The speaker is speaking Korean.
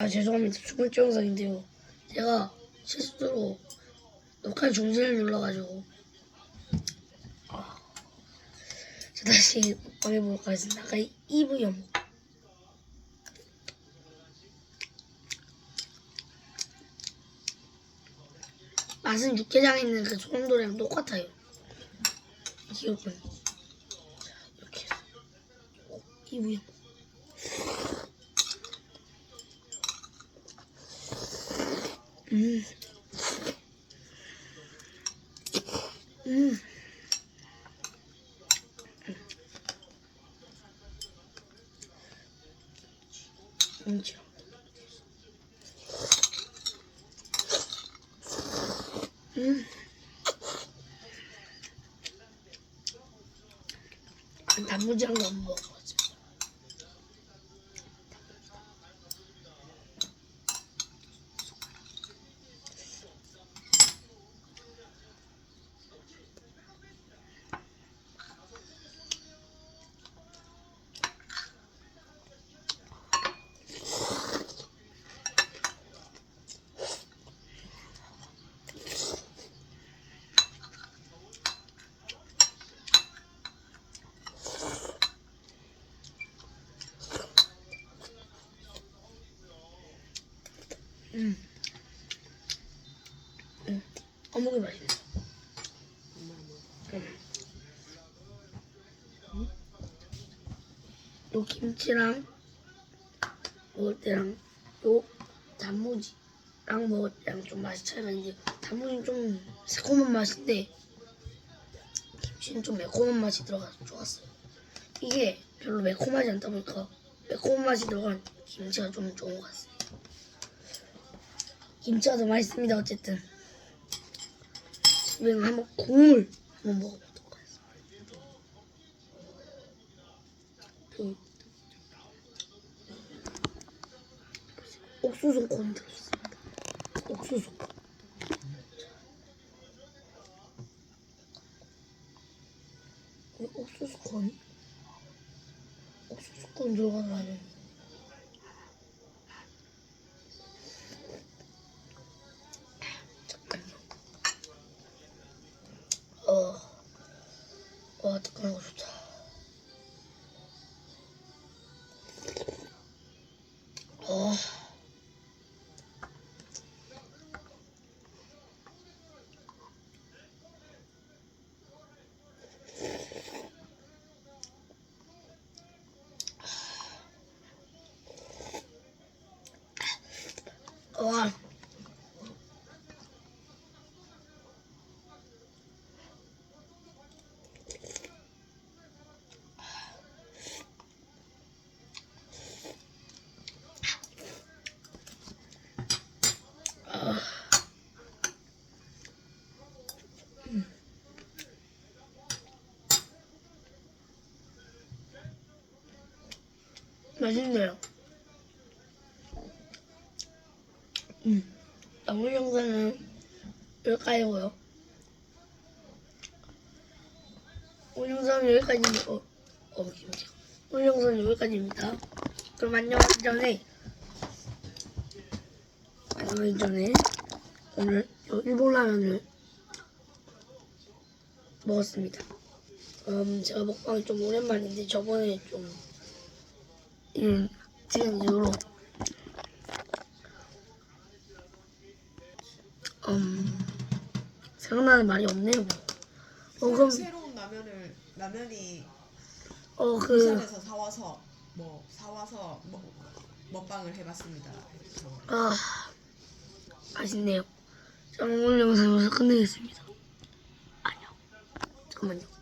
아 죄송합니다. 두 번째 영상인데요. 제가 실수로 녹화 중지를 눌러가지고 아, 자 다시 먹어보도록 하겠습니다. 아까 2부 연 맛은 육개장에 있는 그 소금돌이랑 똑같아요. 기억은 이렇게 해서 2부 연 음. 음. 인정. 음. 아, 단무지랑 너무 먹어 음. 음. 어묵이 맛있네. 음. 요 김치랑 먹을 때랑 요 단무지랑 먹을 때랑 좀 맛이 차이가 있는데 단무지는 좀 새콤한 맛인데 김치는 좀 매콤한 맛이 들어가서 좋았어요. 이게 별로 매콤하지 않다 보니까 매콤한 맛이 들어간 김치가 좀 좋은 것 같습니다. 김치가 더 맛있습니다. 어쨌든 지금 한번 국물 한번 먹어보도록 하겠습니다. 그 옥수수 콘 들었습니다. 옥수수 콘. 이 옥수수 콘? 옥수수 콘 들어간 라면. 잠깐요. подкрут. О. Ладно. 맛있네요. 음. 오늘 영상은 여기까지고요. 오늘 영상은 여기까지입니다. 어, 어, 김치. 오늘 영상은 여기까지입니다. 그럼 안녕하기 전에 안녕하기 전에 오늘 요 일본 라면을 먹었습니다. 음, 제가 먹방이 좀 오랜만인데 저번에 좀 음, 지금 이후로 음, 생각나는 말이 없네요. 어, 그럼, 새로운 라면을 라면이 어, 그, 부산에서 사와서 뭐 사와서 먹, 먹방을 해봤습니다. 아, 맛있네요. 자, 오늘 영상 여기서 끝내겠습니다. 안녕. 잠깐만요.